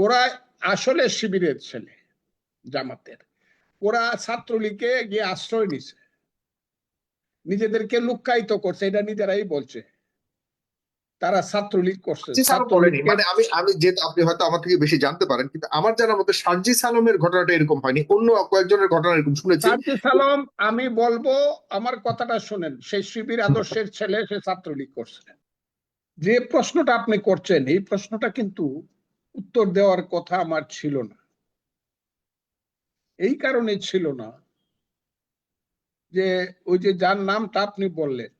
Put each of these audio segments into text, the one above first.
ওরা আসলে শিবিরের ছেলে জামাতের। ওরা ছাত্রলীগকে গিয়ে আশ্রয় নিছে। নিজেদেরকে লুক্কায়িত করছে এটা নিজেরাই বলছে। তারা ছাত্রলীগ করছে। ছাত্রলীগকে- মানে আমি আমি যে আপনি হয়তো আমার থেকে বেশি জানতে পারেন কিন্তু আমার জানার মতে সার্জি সালমের ঘটনাটা এরকম হয়নি। অন্য কয়েকজনের ঘটনা এরকম শুনেছি। সার্জি সালাম আমি বলব আমার কথাটা শোনেন সেই শিবির আদর্শের ছেলে সে ছাত্রলীগ করছে। যে প্রশ্নটা আপনি করছেন এই প্রশ্নটা কিন্তু উত্তর দেওয়ার কথা আমার ছিল না। এই কারণে ছিল না যে ওই যে যার নামটা আপনি বললেন,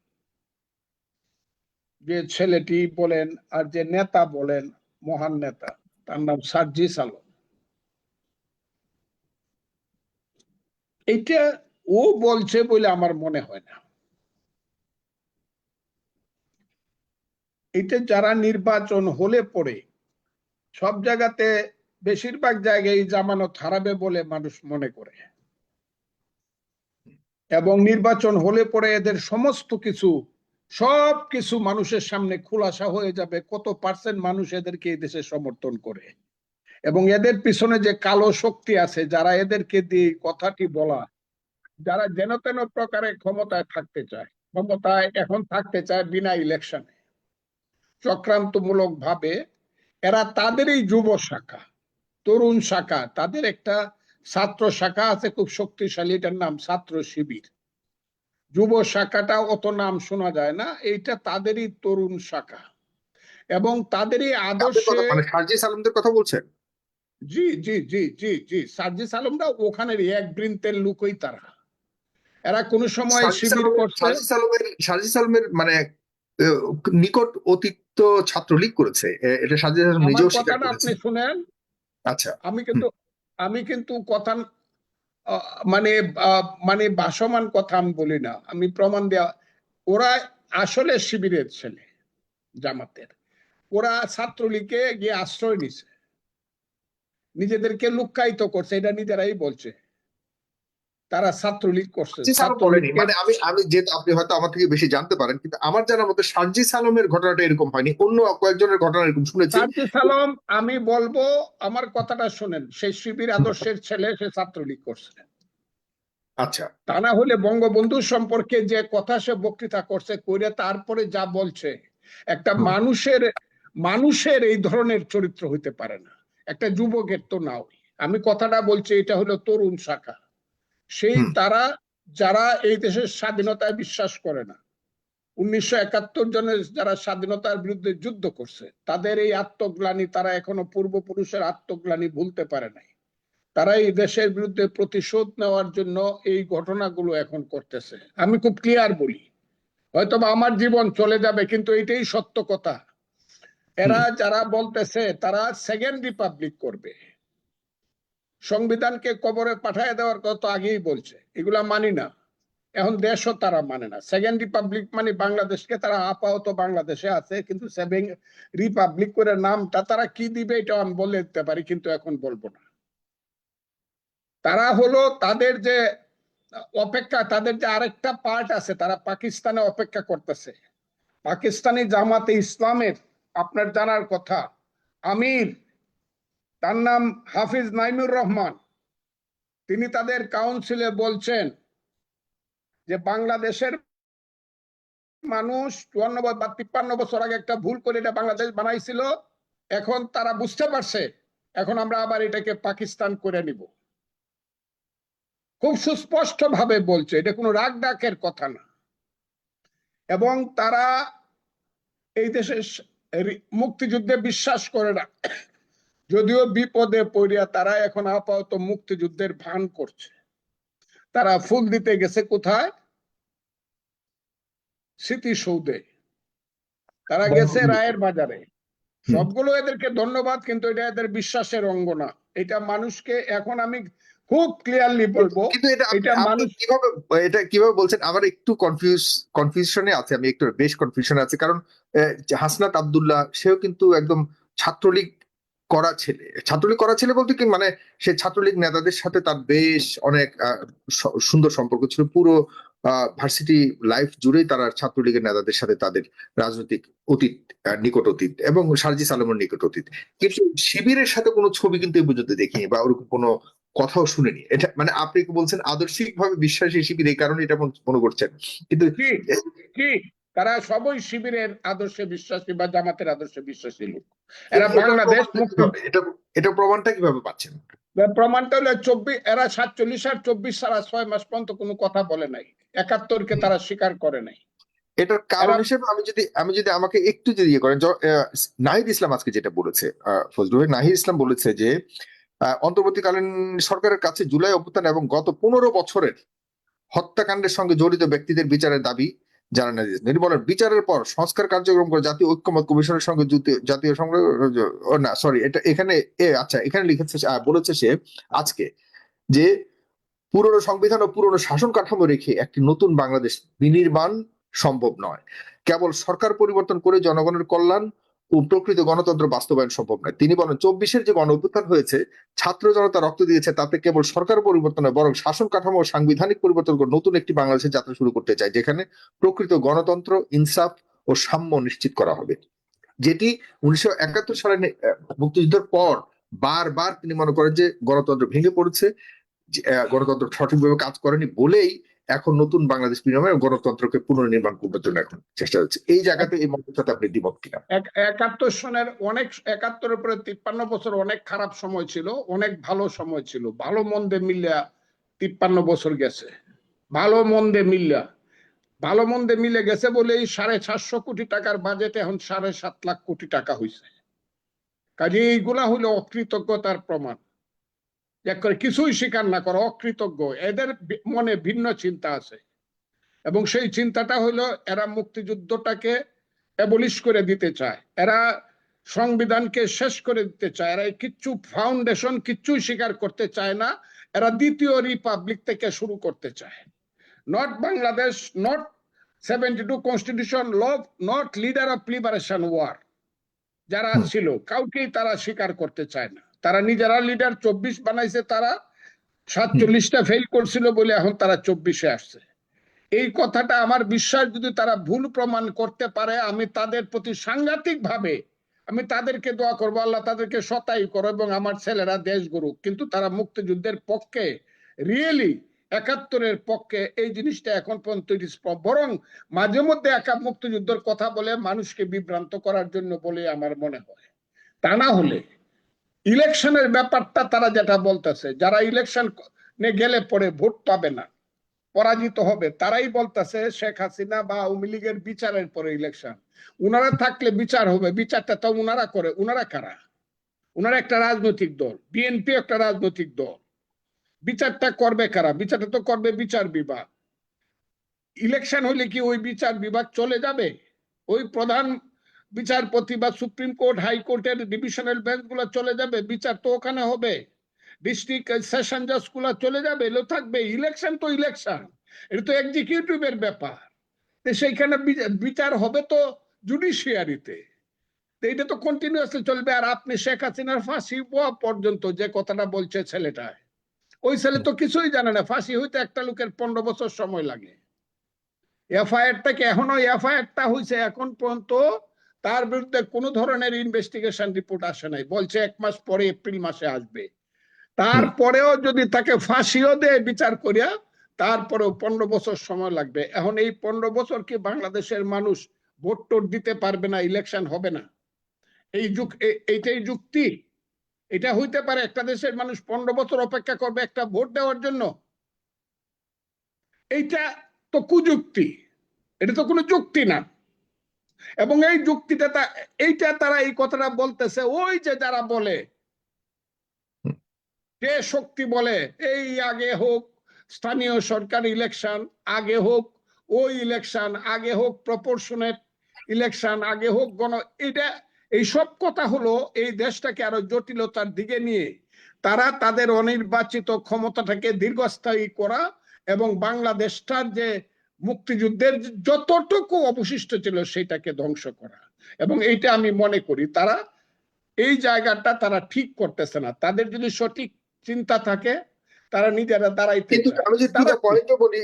যে ছেলেটি বলেন আর যে নেতা বলেন, মহান নেতা, তার নাম সার্জিস আলম। এটা ও বলছে বলে আমার মনে হয় না। এটা যারা নির্বাচন হলে পরে সব জায়গাতে বেশিরভাগ জায়গায় জামানত হারাবে বলে মানুষ মনে করে। এবং নির্বাচন হলে পরে এদের সমস্ত কিছু, সব কিছু মানুষের সামনে খোলাসা হয়ে যাবে, কত পার্সেন্ট মানুষ এদেরকে এই দেশে সমর্থন করে। এবং এদের পিছনে যে কালো শক্তি আছে, যারা এদেরকে দিয়ে কথাটি বলা, যারা যেন তেন প্রকারে ক্ষমতায় থাকতে চায়, ক্ষমতায় এখন থাকতে চায় বিনা ইলেকশনে চক্রান্তমূলক ভাবে এরা তাদেরই যুব শাখা তরুণ শাখা তাদের একটা ছাত্র শাখা আছে খুব শক্তিশালী এটার নাম ছাত্র শিবির। যুব শাখাটা অত নাম শোনা যায় না এইটা তাদেরই তরুণ শাখা। এবং তাদেরই আদর্শে মানে কথা বলছেন? জি জি জি জি জি সার্জিস আলমরা ওখানের এক বৃন্তের লোকই তারা। এরা কোন সময় শিবির করছে। সার্জি সালমের সার্জি সালমের মানে নিকট অতীত ছাত্রলীগ করেছে। এটা সালম আমার নিজেও স্বীকার করেছে আপনি শুনেন। আচ্ছা। আমি কিন্তু আমি কিন্তু কথা মানে মানে ভাসমান কথা আমি বলি না। আমি প্রমাণ দেওয়া ওরা আসলে শিবিরের ছেলে জামাতের। ওরা ছাত্রলীগকে গিয়ে আশ্রয় নিছে। নিজেদেরকে লুক্কায়িত করছে এটা নিজেরাই বলছে। তারা ছাত্রলীগ করছে। ছাত্রলীগকে- মানে আমি আমি যে আপনি হয়তো আমার থেকে বেশি জানতে পারেন কিন্তু আমার জানার মতে সার্জি সালমের ঘটনাটা এরকম হয়নি। অন্য কয়েকজনের ঘটনা এরকম শুনেছি। সার্জি সালাম আমি বলব আমার কথাটা শোনেন। সেই শিবির আদর্শের ছেলে সে ছাত্রলীগ করছে। আচ্ছা। তা না হলে বঙ্গবন্ধু সম্পর্কে যে কথা সে বক্তৃতা করছে কইরে তারপরে যা বলছে একটা মানুষের মানুষের এই ধরনের চরিত্র হইতে পারে না। একটা যুবকের তো নাও আমি কথাটা বলছি এটা হলো তরুণ শাখা। সেই তারা যারা এই দেশের স্বাধীনতায় বিশ্বাস করে না। উনিশশো একাত্তর জনের যারা স্বাধীনতার বিরুদ্ধে যুদ্ধ করছে তাদের এই আত্মগ্লানি তারা এখনও পূর্বপুরুষের আত্মগ্লানি ভুলতে পারে নাই। তারা এই দেশের বিরুদ্ধে প্রতিশোধ নেওয়ার জন্য এই ঘটনাগুলো এখন করতেছে। আমি খুব ক্লিয়ার বলি। হয়তো আমার জীবন চলে যাবে কিন্তু এটাই সত্য কথা। এরা যারা বলতেছে তারা সেকেন্ড রিপাবলিক করবে। সংবিধানকে কবরে পাঠায় দেওয়ার কথা আগেই বলছে। এগুলা মানি না। এখন দেশও তারা মানে না। সেকেন্ড রিপাবলিক মানে বাংলাদেশকে তারা আপাতত বাংলাদেশে আছে, কিন্তু সেভেন রিপাবলিক করে নামটা তারা কি দিবে এটা আমি বলে দিতে পারি, কিন্তু এখন বলব না। তারা হলো তাদের যে অপেক্ষা, তাদের যে আরেকটা পার্ট আছে, তারা পাকিস্তানে অপেক্ষা করতেছে। পাকিস্তানি জামাতে ইসলামের, আপনার জানার কথা, আমির তার নাম হাফিজ নাইমুর রহমান। তিনি তাদের কাউন্সিলে বলছেন যে বাংলাদেশের মানুষ চুয়ান্ন বা তিপ্পান্ন বছর আগে একটা ভুল করে এটা বাংলাদেশ বানাইছিল, এখন তারা বুঝতে পারছে, এখন আমরা আবার এটাকে পাকিস্তান করে নিব। খুব সুস্পষ্ট ভাবে বলছে, এটা কোনো রাগ ডাকের কথা না। এবং তারা এই দেশে মুক্তিযুদ্ধে বিশ্বাস করে না। যদিও বিপদে পড়িয়া তারা এখন আপাতত মুক্তিযুদ্ধের ভান করছে। তারা ফুল দিতে গেছে কোথায়? স্মৃতিসৌধে। তারা গেছে রায়ের বাজারে। সবগুলো এদেরকে ধন্যবাদ কিন্তু এটা এদের বিশ্বাসের অঙ্গ না। এটা মানুষকে এখন আমি খুব ক্লিয়ারলি বলব কিন্তু এটা মানুষ- কীভাবে এটা কীভাবে বলছেন? আমার একটু কনফিউজ কনফিউশনে আছে আমি একটু বেশ কনফিউশনে আছে। কারণ হাসনাত আব্দুল্লাহ সেও কিন্তু একদম ছাত্রলীগ করা ছেলে, ছাত্রলীগ করা ছেলে বলতে কি মানে সে ছাত্রলীগ নেতাদের সাথে তার বেশ অনেক সুন্দর সম্পর্ক ছিল। পুরো ভার্সিটি লাইফ জুড়েই তারা ছাত্রলীগের নেতাদের সাথে তাদের রাজনৈতিক অতীত নিকট অতীত এবং সার্জি সালামের নিকট অতীত। কিন্তু শিবিরের সাথে কোনো ছবি কিন্তু এই পর্যন্ত দেখিনি বা ওরকম কোনো কথাও শুনিনি। এটা মানে আপনি কি বলছেন আদর্শিক ভাবে বিশ্বাসী শিবির এই কারণে এটা মনে করছেন? কিন্তু তারা সবই শিবিরের আদর্শে বিশ্বাসী বা জামাতের আদর্শে বিশ্বাসী লোক। এরা বাংলাদেশ মুক্তি? এটা এটা প্রমাণটা কীভাবে পাচ্ছেন? প্রমাণটা হলো চব্বিশ এরা সাতচল্লিশ আর চব্বিশ সারা ছয় মাস পর্যন্ত কোনো কথা বলে নাই। একাত্তরকে তারা স্বীকার করে নাই। এটার কারণ হিসেবে আমি যদি আমি যদি আমাকে একটু যদি ইয়ে করেন নাহিদ ইসলাম আজকে যেটা বলেছে ফজলুল নাহিদ ইসলাম বলেছে যে অন্তর্বর্তীকালীন সরকারের কাছে জুলাই অভ্যুত্থান এবং গত পনেরো বছরের হত্যাকাণ্ডের সঙ্গে জড়িত ব্যক্তিদের বিচারের দাবি জানান বলেন বিচারের পর সংস্কার কার্যক্রম করে জাতীয় ঐক্যমত কমিশনের সঙ্গে জাতীয় সংগ্রহ না সরি এটা এখানে এ আচ্ছা এখানে লিখেছে বলেছে সে আজকে যে পুরনো সংবিধান ও পুরনো শাসন কাঠামো রেখে একটি নতুন বাংলাদেশ বিনির্মাণ সম্ভব নয়। কেবল সরকার পরিবর্তন করে জনগণের কল্যাণ প্রকৃত গণতন্ত্র বাস্তবায়ন সম্ভব নয়। তিনি বলেন, চব্বিশের যে গণ অভ্যুত্থান হয়েছে, ছাত্র জনতা রক্ত দিয়েছে, তাতে কেবল সরকার পরিবর্তন নয়, বরং শাসন কাঠামো ও সাংবিধানিক পরিবর্তন করে নতুন একটি বাংলাদেশের যাত্রা শুরু করতে চায়, যেখানে প্রকৃত গণতন্ত্র, ইনসাফ ও সাম্য নিশ্চিত করা হবে। যেটি উনিশশো একাত্তর সালে মুক্তিযুদ্ধের পর বারবার তিনি মনে করেন যে গণতন্ত্র ভেঙে পড়েছে গণতন্ত্র সঠিকভাবে কাজ করেনি বলেই এখন নতুন বাংলাদেশ বিনিময়ে গণতন্ত্রকে পুনর্নির্মাণ করবার জন্য এখন চেষ্টা হচ্ছে এই জায়গাতে এই মতের সাথে আপনি দ্বিমত কিনা? একাত্তর সনের অনেক, একাত্তরের পরে তিপ্পান্ন বছর অনেক খারাপ সময় ছিল, অনেক ভালো সময় ছিল। ভালো মন্দে মিলিয়া তিপ্পান্ন বছর গেছে। ভালো মন্দে মিলিয়া, ভালো মন্দে মিলে গেছে বলে এই সাড়ে সাতশো কোটি টাকার বাজেট এখন সাড়ে সাত লাখ কোটি টাকা হয়েছে কাজে এইগুলা হলো অকৃতজ্ঞতার প্রমাণ। করে কিছুই স্বীকার না করা অকৃতজ্ঞ। এদের মনে ভিন্ন চিন্তা আছে। এবং সেই চিন্তাটা হলো এরা মুক্তিযুদ্ধটাকে অ্যাবলিশ করে দিতে চায়। এরা সংবিধানকে শেষ করে দিতে চায়। এরা কিচ্ছু ফাউন্ডেশন কিচ্ছুই স্বীকার করতে চায় না। এরা দ্বিতীয় রিপাবলিক থেকে শুরু করতে চায়। Not Bangladesh not seventy two constitution law not leader of liberation war যারা ছিল কাউকেই তারা স্বীকার করতে চায় না। তারা নিজেরা লিডার চব্বিশ বানাইছে, তারা সাতচল্লিশটা ফেল করছিল বলে এখন তারা চব্বিশে আসছে। এই কথাটা আমার বিশ্বাস, যদি তারা ভুল প্রমাণ করতে পারে, আমি তাদের প্রতি সাংঘাতিক ভাবে আমি তাদেরকে দোয়া করব, আল্লাহ তাদেরকে সতাই করো এবং আমার ছেলেরা দেশ গড়ুক। কিন্তু তারা মুক্তিযুদ্ধের পক্ষে রিয়েলি একাত্তরের পক্ষে এই জিনিসটা এখন পর্যন্ত বরং মাঝে মধ্যে একা মুক্তিযুদ্ধের কথা বলে মানুষকে বিভ্রান্ত করার জন্য বলে আমার মনে হয়। তা না হলে ইলেকশনের ব্যাপারটা তারা যেটা বলতেছে, যারা ইলেকশন গেলে পরে ভোট পাবে না, পরাজিত হবে, তারাই বলতেছে শেখ হাসিনা বা আওয়ামী লীগের বিচারের পরে ইলেকশন। উনারা থাকলে বিচার হবে, বিচারটা তো উনারা করে, উনারা কারা? উনারা একটা রাজনৈতিক দল, বিএনপি একটা রাজনৈতিক দল। বিচারটা করবে কারা? বিচারটা তো করবে বিচার বিভাগ। ইলেকশন হইলে কি ওই বিচার বিভাগ চলে যাবে? ওই প্রধান বিচারপতি বা সুপ্রিম কোর্ট হাইকোর্টের ডিভিশনাল বেঞ্চগুলো চলে যাবে, বিচার তো ওখানে হবে। ডিস্ট্রিক্ট সেশন জাজগুলা চলে যাবে, এগুলো থাকবে। ইলেকশন তো ইলেকশন, এটা তো এক্সিকিউটিভের ব্যাপার। সেইখানে বিচার হবে তো জুডিশিয়ারিতে। এটা তো কন্টিনিউয়াসলি চলবে, আর আপনি শেখ হাসিনার ফাঁসি হওয়া পর্যন্ত যে কথাটা বলছে ছেলেটা ওই ছেলে তো কিছুই জানে না, ফাঁসি হইতে একটা লোকের পনেরো বছর সময় লাগে। এফআইআরটাকে এখনও এফআইআরটা হয়েছে এখন পর্যন্ত? তার বিরুদ্ধে কোনো ধরনের ইনভেস্টিগেশন রিপোর্ট আসে নাই। বলছে এক মাস পরে এপ্রিল মাসে আসবে। তারপরেও যদি তাকে ফাঁসিও দেয় বিচার করিয়া, তারপরেও পনেরো বছর সময় লাগবে। এখন এই পনেরো বছর কি বাংলাদেশের মানুষ ভোট টোট দিতে পারবে না ইলেকশন হবে না? এই যুগ এইটাই যুক্তি। এটা হইতে পারে একটা দেশের মানুষ পনেরো বছর অপেক্ষা করবে একটা ভোট দেওয়ার জন্য। এইটা তো কুযুক্তি। এটা তো কোনো যুক্তি না। এবং এই যুক্তিটা এইটা তারা এই কথাটা বলতেছে ওই যে যারা বলে যে শক্তি বলে এই আগে হোক স্থানীয় সরকার ইলেকশন আগে হোক ওই ইলেকশন আগে হোক প্রপোর্শনেট ইলেকশন আগে হোক গণ এটা এই সব কথা হলো এই দেশটাকে আরও জটিলতার দিকে নিয়ে। তারা তাদের অনির্বাচিত ক্ষমতাটাকে দীর্ঘস্থায়ী করা এবং বাংলাদেশটার যে মুক্তিযুদ্ধের যতটুকু অবশিষ্ট ছিল সেটাকে ধ্বংস করা। এবং এইটা আমি মনে করি তারা এই জায়গাটা তারা ঠিক করতেছে না। তাদের যদি সঠিক চিন্তা থাকে তারা নিজেরা দাঁড়াইতে কিন্তু আমি যদি দুটা পয়েন্টও বলি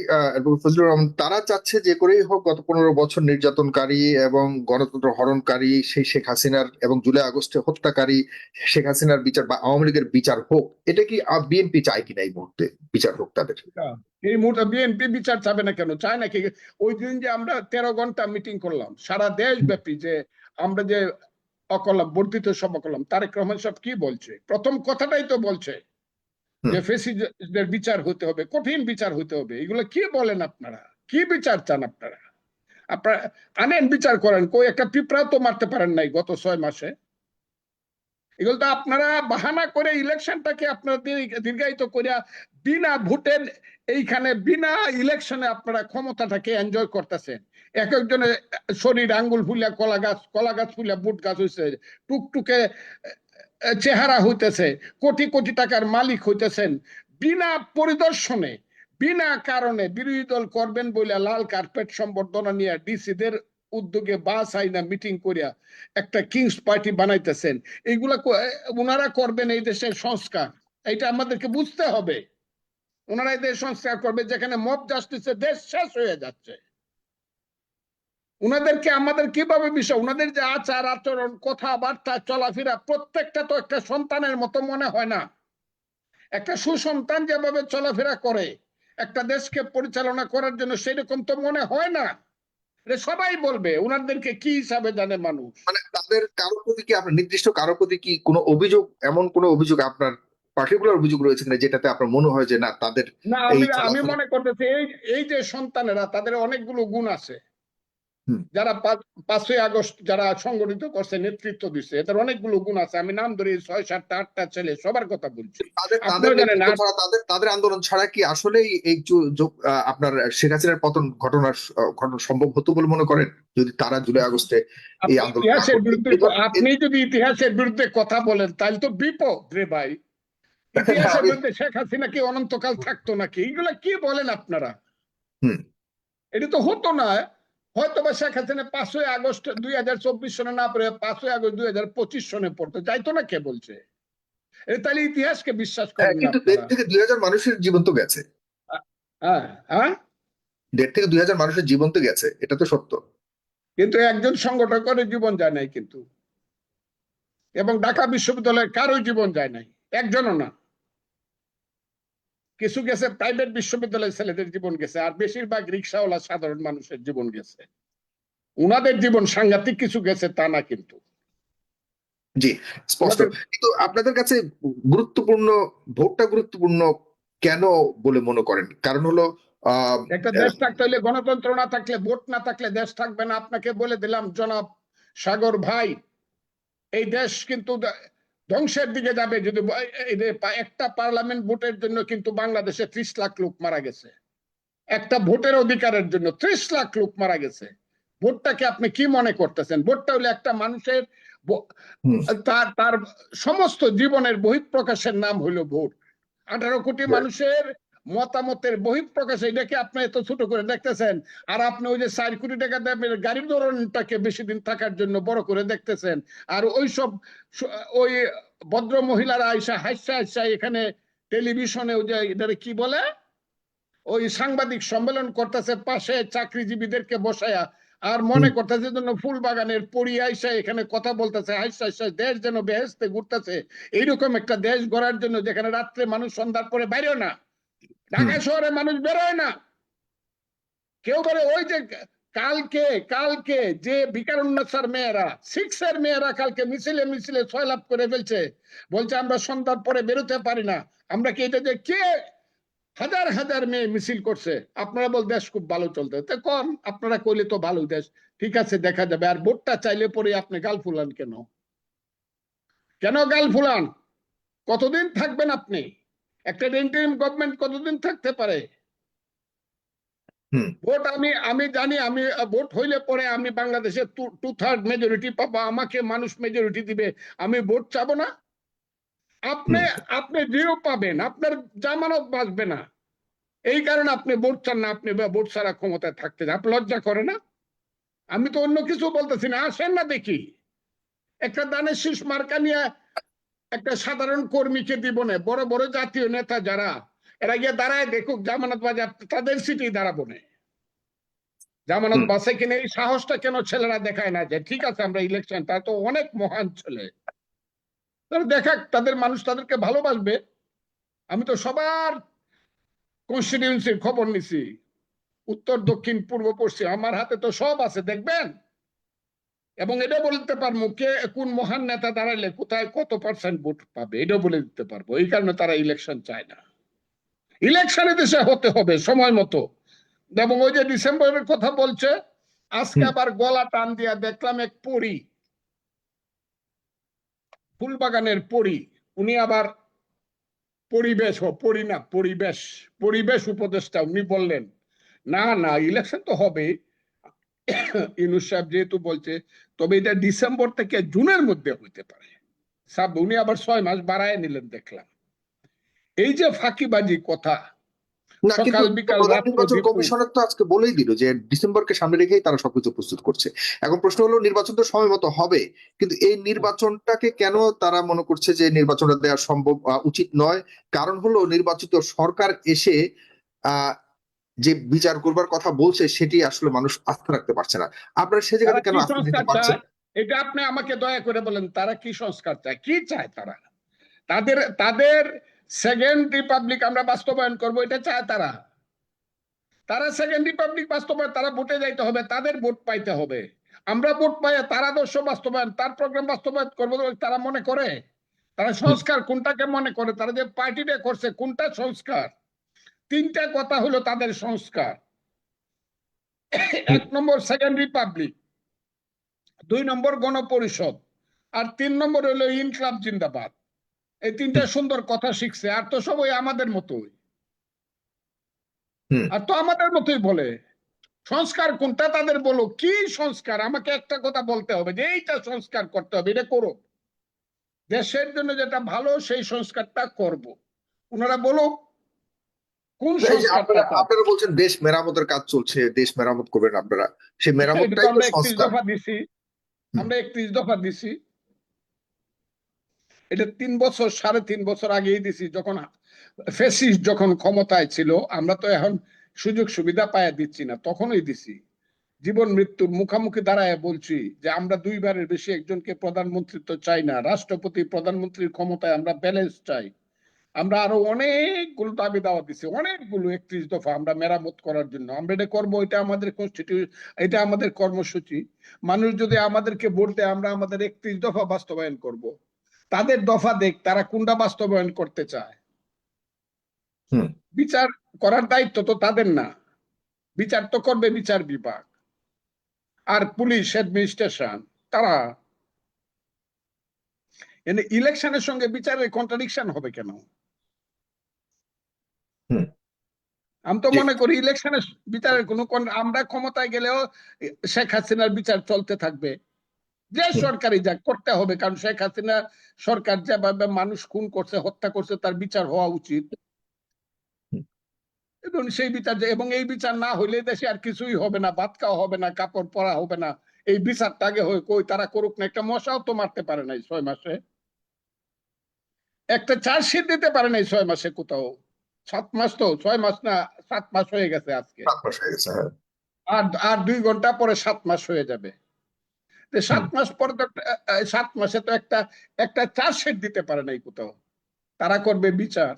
ফজলুর রহমান তারা চাচ্ছে যে করেই হোক গত পনেরো বছর নির্যাতনকারী এবং গণতন্ত্র হরণকারী সেই শেখ হাসিনার এবং জুলাই আগস্টে হত্যাকারী শেখ হাসিনার বিচার বা আওয়ামী লীগের বিচার হোক এটা কি বিএনপি চায় কিনা এই মুহূর্তে? বিচার হোক তাদের। এই মুহূর্তে বিএনপি বিচার চাবে না কেন? চায় নাকি? ওই দিন যে আমরা তেরো ঘণ্টা মিটিং করলাম সারা দেশব্যাপী যে আমরা যে অকলাম বর্ধিত সভা করলাম তারেক রহমান সব কি বলছে? প্রথম কথাটাই তো বলছে যে ফেসিদের বিচার হতে হবে কঠিন বিচার হতে হবে। এগুলো কি বলেন আপনারা? কি বিচার চান আপনারা? আপনারা আনেন বিচার করেন। কই একটা পিঁপড়াও তো মারতে পারেন নাই গত ছয় মাসে। এগুলো তো আপনারা বাহানা করে ইলেকশনটাকে আপনারা দীর্ঘায়িত করিয়া বিনা ভোটের এইখানে বিনা ইলেকশনে আপনারা ক্ষমতাটাকে এনজয় করতেছেন। এক একজনের শরীর আঙ্গুল ফুলিয়া কলা গাছ কলা গাছ ফুলিয়া বুট গাছ হইছে, টুকটুকে চেহারা হইতেছে, কোটি কোটি টাকার মালিক হইতেছেন। বিনা পরিদর্শনে, বিনা কারণে বিরোধী দল করবেন বলে লাল কার্পেট সম্বর্ধনা নিয়ে ডিসিদের উদ্যোগে বাস আইনা মিটিং করিয়া একটা কিংস পার্টি বানাইতেছেন। এইগুলা ওনারা করবেন এই দেশের সংস্কার। এটা আমাদেরকে বুঝতে হবে। ওনারা এই দেশ সংস্কার করবে, যেখানে মব জাস্টিসে দেশ শেষ হয়ে যাচ্ছে। উনাদেরকে আমাদের কীভাবে বিষয় উনাদের যে আচার, আচরণ, কথাবার্তা, চলাফেরা, প্রত্যেকটা তো একটা সন্তানের মতো মনে হয় না। একটা সুসন্তান যেভাবে চলাফেরা করে, একটা দেশকে পরিচালনা করার জন্য সেরকম তো মনে হয় না। এটা সবাই বলবে উনাদেরকে কি হিসাবে জানে মানুষ মানে তাদের কারোর প্রতি কি আপনার নির্দিষ্ট কারোর প্রতি কি কোনো অভিযোগ এমন কোনো অভিযোগ আপনার পার্টিকুলার অভিযোগ রয়েছে কিনা যেটাতে আপনার মনে হয় যে না তাদের না আমি মনে করতেছি এই এই যে সন্তানেরা তাদের অনেকগুলো গুণ আছে। যারা পাঁচ- পাঁচই আগস্ট যারা সংগঠিত করছে নেতৃত্ব দিচ্ছে এদের অনেকগুলো গুণ আছে। আমি নাম ধরি ছয় সাতটা আটটা ছেলে সবার কথা বলছি। তাদের আন্দোলন ছাড়া কি আসলেই এই আপনার শেখ হাসিনার পতন ঘটনার ঘটনা সম্ভব হতো বলে মনে করেন? যদি তারা জুলাই আগস্টে এই আন্দোলন ইতিহাসের বিরুদ্ধে আপনি যদি ইতিহাসের বিরুদ্ধে কথা বলেন তাহলে তো বিপদ রে ভাই। ইতিহাসের বিরুদ্ধে শেখ হাসিনা কি অনন্তকাল থাকতো নাকি? এগুলা কি বলেন আপনারা? হুম। এটা তো হতো না। হয়তো বা শেখ হাসিনা পাঁচই আগস্ট দুই হাজার চব্বিশ সনে না পড়ে পাঁচই আগস্ট দুই হাজার পঁচিশ সনে পড়তো। যাইতো না কে বলছে? তাহলে ইতিহাসকে বিশ্বাস হ্যাঁ, কিন্তু দেড় থেকে দুই হাজার মানুষের জীবন তো গেছে। হ্যাঁ হ্যাঁ দেড় থেকে দুই হাজার মানুষের জীবন তো গেছে এটা তো সত্য। কিন্তু একজন সংগঠকের জীবন যায় নাই কিন্তু। এবং ঢাকা বিশ্ববিদ্যালয়ের কারও জীবন যায় নাই। একজনও না। কিছু গেছে প্রাইভেট বিশ্ববিদ্যালয়ের ছেলেদের জীবন গেছে আর বেশিরভাগ রিক্সাওয়ালা সাধারণ মানুষের জীবন গেছে। উনাদের জীবন সাংঘাতিক কিছু গেছে তা না কিন্তু। জি স্পষ্ট। কিন্তু আপনাদের কাছে গুরুত্বপূর্ণ ভোটটা গুরুত্বপূর্ণ কেন বলে মনে করেন? কারণ হলো আহ একটা দেশ থাকতে হলে গণতন্ত্র না থাকলে ভোট না থাকলে দেশ থাকবে না। আপনাকে বলে দিলাম জনাব সাগর ভাই এই দেশ কিন্তু ধ্বংসের দিকে যাবে যদি একটা পার্লামেন্ট ভোটের জন্য কিন্তু বাংলাদেশে ত্রিশ লাখ লোক মারা গেছে। একটা ভোটের অধিকারের জন্য ত্রিশ লাখ লোক মারা গেছে। ভোটটাকে আপনি কি মনে করতেছেন? ভোটটা হলো একটা মানুষের তার তার সমস্ত জীবনের বহিঃপ্রকাশের নাম হলো ভোট। আঠারো কোটি মানুষের মতামতের বহিঃপ্রকাশ এটাকে আপনি এত ছোট করে দেখতেছেন আর আপনি ওই যে চার কোটি টাকা দেবেন গাড়ির ধরনটাকে বেশি দিন থাকার জন্য বড় করে দেখতেছেন আর ওই সব ওই ভদ্র মহিলারা আইসা হাসা হাসা এখানে টেলিভিশনে ওই যে এটারে কি বলে? ওই সাংবাদিক সম্মেলন করতেছে পাশে চাকরিজীবীদেরকে বসায়া আর মনে করতেছে যেন ফুল বাগানের পড়ি আইসা এখানে কথা বলতেছে হাসা হাসা দেশ যেন বেহেস্তে ঘুরতেছে এইরকম একটা দেশ গড়ার জন্য যেখানে রাত্রে মানুষ সন্ধ্যার পরে বাইরেও না। ঢাকা শহরে মানুষ বেরোয় না। কেউ বলে, ওই যে কালকে কালকে যে বিকারুন্নাসার মেয়েরা সিক্স এর মেয়েরা কালকে মিছিলে মিছিলে ছয় লাভ করে ফেলছে। বলছে, আমরা সন্ধ্যার পরে বেরোতে পারি না। আমরা কি এটা যে কে? হাজার হাজার মেয়ে মিছিল করছে। আপনারা বল, দেশ খুব ভালো চলতে। তো কম, আপনারা কইলে তো ভালো দেশ। ঠিক আছে, দেখা যাবে। আর ভোটটা চাইলে পরে আপনি গাল ফুলান কেন? কেন গাল ফুলান? কতদিন থাকবেন আপনি? একটা ইন্টারিম গভর্নমেন্ট কতদিন থাকতে পারে? ভোট আমি আমি জানি আমি ভোট হইলে পরে আমি বাংলাদেশে টু থার্ড মেজরিটি পাবো আমাকে মানুষ মেজরিটি দিবে আমি ভোট চাবো না? আপনি আপনি জিরো পাবেন আপনার জামানত বাঁচবে না। এই কারণে আপনি ভোট চান না আপনি ভোট ছাড়া ক্ষমতায় থাকতে চান। আপনি লজ্জা করে না? আমি তো অন্য কিছু বলতেছি না আসেন না দেখি। একটা দানের শীষ মার্কা নিয়ে একটা সাধারণ কর্মীকে দিব না বড় বড় জাতীয় নেতা যারা এরা গিয়ে দাঁড়ায় দেখুক জামানত বাজার তাদের সিটেই দাঁড়াবো না। জামানত বাসে কিনে এই সাহসটা কেন ছেলেরা দেখায় না যে ঠিক আছে আমরা ইলেকশন তারা তো অনেক মহান ছেলে। তারা দেখাক তাদের মানুষ তাদেরকে ভালোবাসবে। আমি তো সবার কনস্টিটিউন্সির খবর নিছি। উত্তর দক্ষিণ পূর্ব পশ্চিম আমার হাতে তো সব আছে দেখবেন? এবং এটা বলতে পারব কে কোন মহান নেতা দাঁড়াইলে কোথায় কত পার্সেন্ট ভোট পাবে এটা বলে দিতে পারব। এই কারণে তারা ইলেকশন চায় না। ইলেকশনে দেশে হতে হবে সময় মতো। এবং ওই যে ডিসেম্বরের কথা বলছে আজকে আবার গলা টান দিয়া দেখলাম এক পরী ফুলবাগানের পরী উনি আবার পরিবেশ ও পরি না পরিবেশ পরিবেশ উপদেষ্টা উনি বললেন না না ইলেকশন তো হবে। ইউনুস সাহেব যেহেতু বলছে তবে এটা ডিসেম্বর থেকে জুনের মধ্যে হইতে পারে। সাব উনি আবার ছয় মাস বাড়ায় নিলেন দেখলাম। এই যে ফাঁকিবাজি কথা। কমিশনার তো আজকে বলেই দিল যে ডিসেম্বরকে সামনে রেখেই তারা সবকিছু প্রস্তুত করছে। এখন প্রশ্ন হলো নির্বাচন তো সময় মতো হবে কিন্তু এই নির্বাচনটাকে কেন তারা মনে করছে যে নির্বাচনটা দেওয়া সম্ভব উচিত নয়? কারণ হলো নির্বাচিত সরকার এসে আহ যে বিচার করবার কথা বলছে সেটি আসলে মানুষ আস্থা রাখতে পারছে না। আপনারা সে জায়গাতে তারা কেন আস্থা দিতে পারছেন? এটা আপনি আমাকে দয়া করে বলেন তারা কি সংস্কার চায়? কি চায় তারা? তাদের তাদের সেকেন্ড রিপাবলিক আমরা বাস্তবায়ন করব এটা চায় তারা। তারা সেকেন্ড রিপাবলিক বাস্তবায়ন তারা ভোটে যাইতে হবে তাদের ভোট পাইতে হবে। আমরা ভোট পাই তার আদর্শ বাস্তবায়ন তার প্রোগ্রাম বাস্তবায়ন করব তারা মনে করে? তারা সংস্কার কোনটাকে মনে করে? তারা যে পার্টিটা করছে কোনটা সংস্কার? তিনটা কথা হলো তাদের সংস্কার। এক নম্বর সেকেন্ড রিপাবলিক দুই নম্বর গণপরিষদ আর তিন নম্বর হলো ইনকলাব জিন্দাবাদ। এই তিনটা সুন্দর কথা শিখছে আর তো সবাই আমাদের মতোই। আর তো আমাদের মতোই বলে। সংস্কার কোনটা তাদের বলো কি সংস্কার? আমাকে একটা কথা বলতে হবে যে এইটা সংস্কার করতে হবে এটা করো। দেশের জন্য যেটা ভালো সেই সংস্কারটা করব। ওনারা বলো কোন আপনারা বলছেন দেশ মেরামতের কাজ চলছে দেশ মেরামত করবেন আপনারা। সেই মেরামতটাই আমরা একত্রিশ দফা দিছি। আমরা একত্রিশ দফা দিছি। এটা তিন বছর সাড়ে তিন বছর আগেই দিছি। যখন ফেসিস যখন ক্ষমতায় ছিল আমরা তো এখন সুযোগ সুবিধা পায়া দিচ্ছি না তখনই দিছি। জীবন মৃত্যুর মুখামুখি দাঁড়ায় বলছি যে আমরা দুইবারের বেশি একজনকে প্রধানমন্ত্রী তো চাই না। রাষ্ট্রপতি প্রধানমন্ত্রীর ক্ষমতায় আমরা ব্যালেন্স চাই। আমরা আরও অনেকগুলো দাবি দাওয়া দিছি অনেকগুলো একত্রিশ দফা আমরা মেরামত করার জন্য। আমরা এটা করব এটা আমাদের এটা আমাদের কর্মসূচি। মানুষ যদি আমাদেরকে ভোট দেয় আমরা আমাদের একত্রিশ দফা বাস্তবায়ন করব। তাদের দফা দেখ তারা কোনটা বাস্তবায়ন করতে চায়। বিচার করার দায়িত্ব তো তাদের না। বিচার তো করবে বিচার বিভাগ। আর পুলিশ অ্যাডমিনিস্ট্রেশন তারা। ইলেকশনের সঙ্গে বিচারের কন্ট্রাডিকশন হবে কেন। আমি তো মনে করি ইলেকশনের বিচারের কোনো আমরা ক্ষমতায় গেলেও শেখ হাসিনার বিচার চলতে থাকবে। যে সরকারি যা করতে হবে কারণ শেখ হাসিনা সরকার যেভাবে মানুষ খুন করছে হত্যা করছে তার বিচার হওয়া উচিত। এবং সেই বিচার এবং এই বিচার না হইলে দেশে আর কিছুই হবে না ভাত খাওয়া হবে না কাপড় পরা হবে না। এই বিচারটা আগে হয়ে কই তারা করুক না একটা মশাও তো মারতে পারে নাই ছয় মাসে। একটা চার্জশিট দিতে পারে নাই ছয় মাসে কোথাও। সাত মাস তো ছয় মাস না সাত মাস হয়ে গেছে আজকে। সাত মাস হয়ে গেছে আর আর দুই ঘণ্টা পরে সাত মাস হয়ে যাবে। সাত মাস পরে তো সাত মাসে তো একটা একটা চার্জশিট দিতে পারে নাই কোথাও। তারা করবে বিচার।